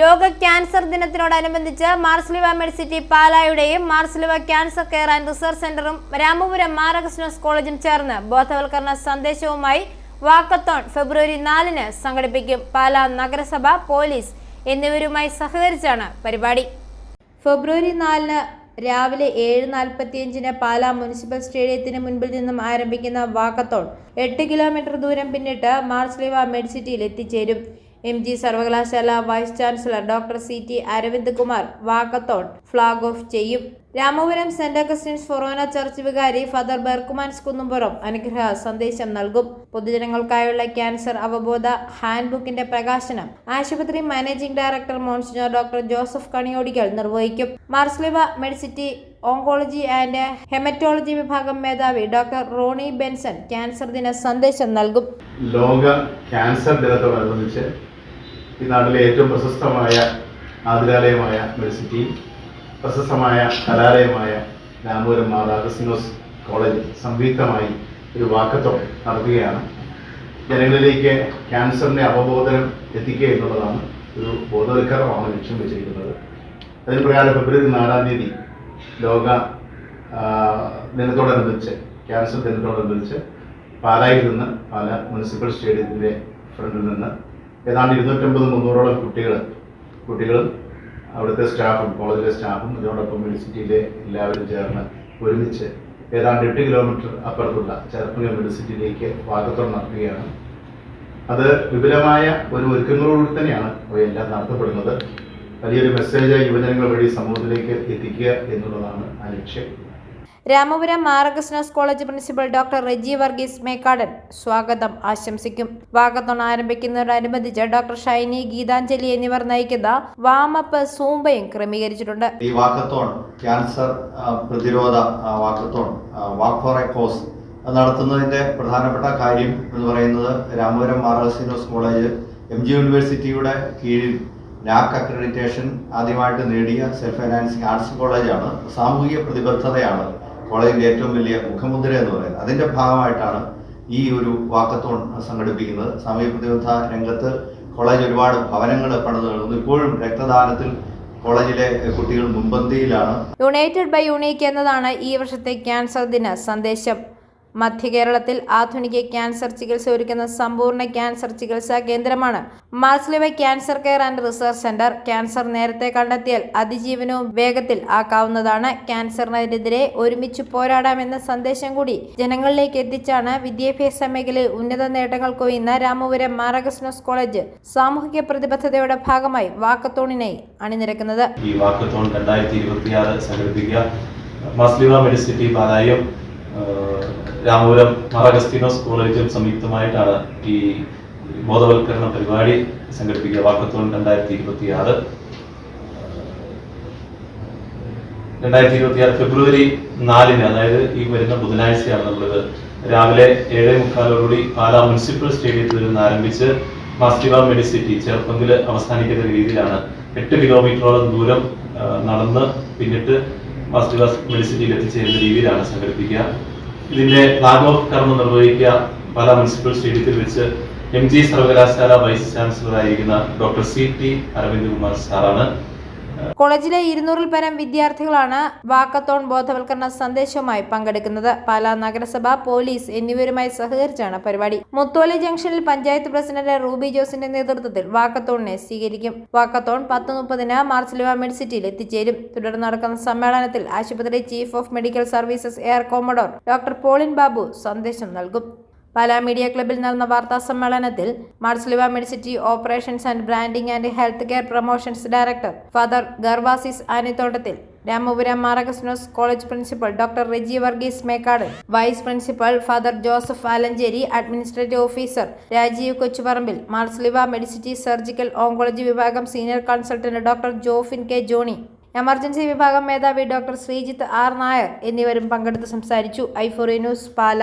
ലോക ക്യാൻസർ ദിനത്തിനോടനുബന്ധിച്ച് Marsleeva Medicity പാലായുടെയും Marsleeva cancer care and research സെന്ററും രാമപുരം മാറകൃഷ്ണസ് കോളേജും ചേർന്ന് ബോധവൽക്കരണ സന്ദേശവുമായി വാക്കത്തോൺ ഫെബ്രുവരി നാലിന് സംഘടിപ്പിക്കും. പാല നഗരസഭ പോലീസ് എന്നിവരുമായി സഹകരിച്ചാണ് പരിപാടി. ഫെബ്രുവരി നാലിന് രാവിലെ ഏഴ് നാൽപ്പത്തിയഞ്ചിന് പാലാ മുനിസിപ്പൽ സ്റ്റേഡിയത്തിന് മുൻപിൽ നിന്നും ആരംഭിക്കുന്ന വാക്കത്തോൺ എട്ട് കിലോമീറ്റർ ദൂരം പിന്നിട്ട് മാർസ്ലിവ മെഡിസിറ്റിയിൽ എത്തിച്ചേരും. എം ജി സർവകലാശാല vice chancellor doctor C T Aravind Kumar walkathon flag off ചെയ്യും. Ramapuram saint Augustine's forane church വികാരി ഫാദർ ബെർക്കുമാൻസ് കുന്നുംപുറം അനുഗ്രഹ സന്ദേശം നൽകും. പൊതുജനങ്ങൾക്കായുള്ള ക്യാൻസർ അവബോധ ഹാൻഡ്ബുക്കിന്റെ പ്രകാശനം. ആശുപത്രി managing director monsignor doctor Joseph Kaniyodikal നിർവഹിക്കും. Marsleeva Medicity oncology and haematology വിഭാഗം മേധാവി ഡോക്ടർ റോണി ബെൻസൺ ക്യാൻസർ ദിന സന്ദേശം നൽകും. ലോക ക്യാൻസർ ദിനത്തോടനുബന്ധിച്ച് ഈ നാട്ടിലെ ഏറ്റവും പ്രശസ്തമായ ആതിരാലയമായ മെഡിസിറ്റി പ്രശസ്തമായ കലാലയമായ രാമപുരം മാതാകസിനോസ് കോളേജ് സംയുക്തമായി ഒരു വാക്കത്തോടെ നടത്തുകയാണ് ജനങ്ങളിലേക്ക് ക്യാൻസറിന്റെ അവബോധനം എത്തിക്കുക എന്നുള്ളതാണ് ഒരു ബോധവൽക്കരണമാണ് ലക്ഷ്യം വെച്ചിരിക്കുന്നത്. അതിന് പ്രകാരം ഫെബ്രുവരി നാലാം തീയതി ലോക ദിനത്തോടനുബന്ധിച്ച് ക്യാൻസർ ദിനത്തോടനുബന്ധിച്ച് പാലായിൽ നിന്ന് പാല മുനിസിപ്പൽ സ്റ്റേഡിയത്തിന്റെ ഫ്രണ്ടിൽ നിന്ന് ഏതാണ്ട് ഇരുന്നൂറ്റമ്പത് മുന്നൂറോളം കുട്ടികൾ കുട്ടികളും അവിടുത്തെ സ്റ്റാഫും കോളേജിലെ സ്റ്റാഫും അതോടൊപ്പം മെഡിസിറ്റിയിലെ എല്ലാവരും ചേർന്ന് ഒരുമിച്ച് ഏതാണ്ട് എട്ട് കിലോമീറ്റർ അപ്പുറത്തുള്ള ചേർപ്പുക മെഡിസിറ്റിയിലേക്ക് വാക്കത്തോട് നടത്തുകയാണ് അത് വിപുലമായ ഒരു ഒരുക്കങ്ങളോടുകൂടി തന്നെയാണ് അവയെല്ലാം നടത്തപ്പെടുന്നത്. വലിയൊരു മെസ്സേജ് യുവജനങ്ങൾ വഴി സമൂഹത്തിലേക്ക് എത്തിക്കുക എന്നുള്ളതാണ് ആ ലക്ഷ്യം. Ramapuram മാർഗസ്നസ് college principal doctor Reji Varghese Mekkadan സ്വാഗതം ആശംസിക്കും. വാഗത്തോൺ ആരംഭിക്കുന്നതോടനുബന്ധിച്ച് ഡോക്ടർ ഷൈനി ഗീതാഞ്ജലി എന്നിവർ നയിക്കുന്ന വാമപ്പ് സൂമ്പയും ക്രമീകരിച്ചിട്ടുണ്ട്. ഈ വാക്കത്തോൺ ക്യാൻസർ പ്രതിരോധ walkathon walk for a cause നടത്തുന്നതിന്റെ പ്രധാനപ്പെട്ട കാര്യം എന്ന് പറയുന്നത് രാമപുരം മാർഗസ്നസ് കോളേജ് എം ജി യൂണിവേഴ്സിറ്റിയുടെ കീഴിൽ നാക് അക്രഡിറ്റേഷൻ ആദ്യമായിട്ട് നേടിയ സെൽഫ് ഫൈനാൻസിങ് ആർട്സ് കോളേജാണ്. സാമൂഹിക പ്രതിബദ്ധതയാണ് കോളേജിന്റെ ഏറ്റവും വലിയ മുഖമുദ്ര എന്ന് പറയുന്നത്. അതിന്റെ ഭാഗമായിട്ടാണ് ഈ ഒരു വാക്കത്തോൺ സംഘടിപ്പിക്കുന്നത്. സാമൂഹിക പ്രതിബദ്ധ രംഗത്ത് കോളേജ് ഒരുപാട് ഭവനങ്ങൾ പണിത് ഇപ്പോഴും രക്തദാനത്തിൽ കോളേജിലെ കുട്ടികൾ മുൻപന്തിയിലാണ്. യുണൈറ്റഡ് ബൈ യുണീക്ക് എന്നതാണ് ഈ വർഷത്തെ ക്യാൻസർ ദിന സന്ദേശം. മധ്യ കേരളത്തിൽ ആധുനിക ക്യാൻസർ ചികിത്സ ഒരുക്കുന്ന സമ്പൂർണ ക്യാൻസർ ചികിത്സാ കേന്ദ്രമാണ്. Marsleeva cancer care and research centre cancer നേരത്തെ കണ്ടെത്തിയാൽ അതിജീവനവും വേഗത്തിൽ ആക്കാവുന്നതാണ്. ക്യാൻസറിനെതിരെ ഒരുമിച്ച് പോരാടാമെന്ന സന്ദേശം കൂടി ജനങ്ങളിലേക്ക് എത്തിച്ചാണ് വിദ്യാഭ്യാസ മേഖലയിൽ ഉന്നത നേട്ടങ്ങൾ കൊയ്യുന്ന രാമപുരം മാറകൃഷ്ണസ് കോളേജ് സാമൂഹിക പ്രതിബദ്ധതയുടെ ഭാഗമായി വാക്കത്തോണിനായി അണിനിരക്കുന്നത്. ഈ വാക്കത്തോൺ രണ്ടായിരത്തി ഇരുപത്തിയാറ് സംഘടിപ്പിക്കുക. മെഡിസിറ്റി പാലായും രാമപുരം മറഗസ്തീനോസ് കോളേജും സംയുക്തമായിട്ടാണ് ഈ ബോധവൽക്കരണ പരിപാടി സംഘടിപ്പിക്കുക. വാക്കത്തോൺ രണ്ടായിരത്തി ഇരുപത്തി ആറ് രണ്ടായിരത്തി ഇരുപത്തി ആറ് ഫെബ്രുവരി നാലിന് അതായത് ഈ വരുന്ന ബുധനാഴ്ചയാണ് നമ്മളിത് രാവിലെ ഏഴേ മുക്കാലോടുകൂടി പാലാ മുനിസിപ്പൽ സ്റ്റേഡിയത്തിൽ നിന്ന് ആരംഭിച്ച് മാസ്റ്റിവ മെഡിസിറ്റി ചേർപ്പങ്കിൽ അവസാനിക്കുന്ന രീതിയിലാണ്. എട്ട് കിലോമീറ്ററോളം ദൂരം നടന്ന് പിന്നിട്ട് മാസ്റ്റിവ മെഡിസിറ്റിയിൽ എത്തിച്ചേരുന്ന രീതിയിലാണ് സംഘടിപ്പിക്കുക. ഇതിന്റെ ഫ്ലാഗ് ഓഫ് കർമ്മം നിർവഹിക്കുക പല മുനിസിപ്പൽ സ്റ്റേഡിയത്തിൽ വെച്ച് എം ജി സർവകലാശാല vice ചാൻസലറായിരിക്കുന്ന doctor C T Aravind Kumar സാറാണ് കോളേജിലെ ഇരുന്നൂറിൽ പരം വിദ്യാർത്ഥികളാണ് വാക്കത്തോൺ ബോധവൽക്കരണ സന്ദേശവുമായി പങ്കെടുക്കുന്നത്. പാലാ നഗരസഭ പോലീസ് എന്നിവരുമായി സഹകരിച്ചാണ് പരിപാടി. മുത്തോലി ജംഗ്ഷനിൽ പഞ്ചായത്ത് പ്രസിഡന്റ് റൂബി ജോസിന്റെ നേതൃത്വത്തിൽ വാക്കത്തോണിനെ സ്വീകരിക്കും. വാക്കത്തോൺ പത്ത് മുപ്പതിന് മാർച്ചിലുവ മെഡിസിറ്റിയിൽ എത്തിച്ചേരും. തുടർന്ന് നടക്കുന്ന സമ്മേളനത്തിൽ ആശുപത്രി chief of medical services air commodore doctor Paulin Babu സന്ദേശം നൽകും. പാലാ മീഡിയ ക്ലബിൽ നടന്ന വാർത്താ സമ്മേളനത്തിൽ Marsleeva Medicity operations and branding and health care promotions director father Gervasis Anithottathil Ramapuram മാറകസ്നോസ് college principal doctor Reji Varghese Mekkad vice principal father Joseph Alanchery administrative officer Rajeev Kochuparambil Marsleeva Medicity surgical oncology വിഭാഗം senior consultant doctor Jophin K Johny emergency വിഭാഗം മേധാവി doctor Sreejith R Nair എന്നിവരും പങ്കെടുത്ത് സംസാരിച്ചു. ഐഫോറി news പാല.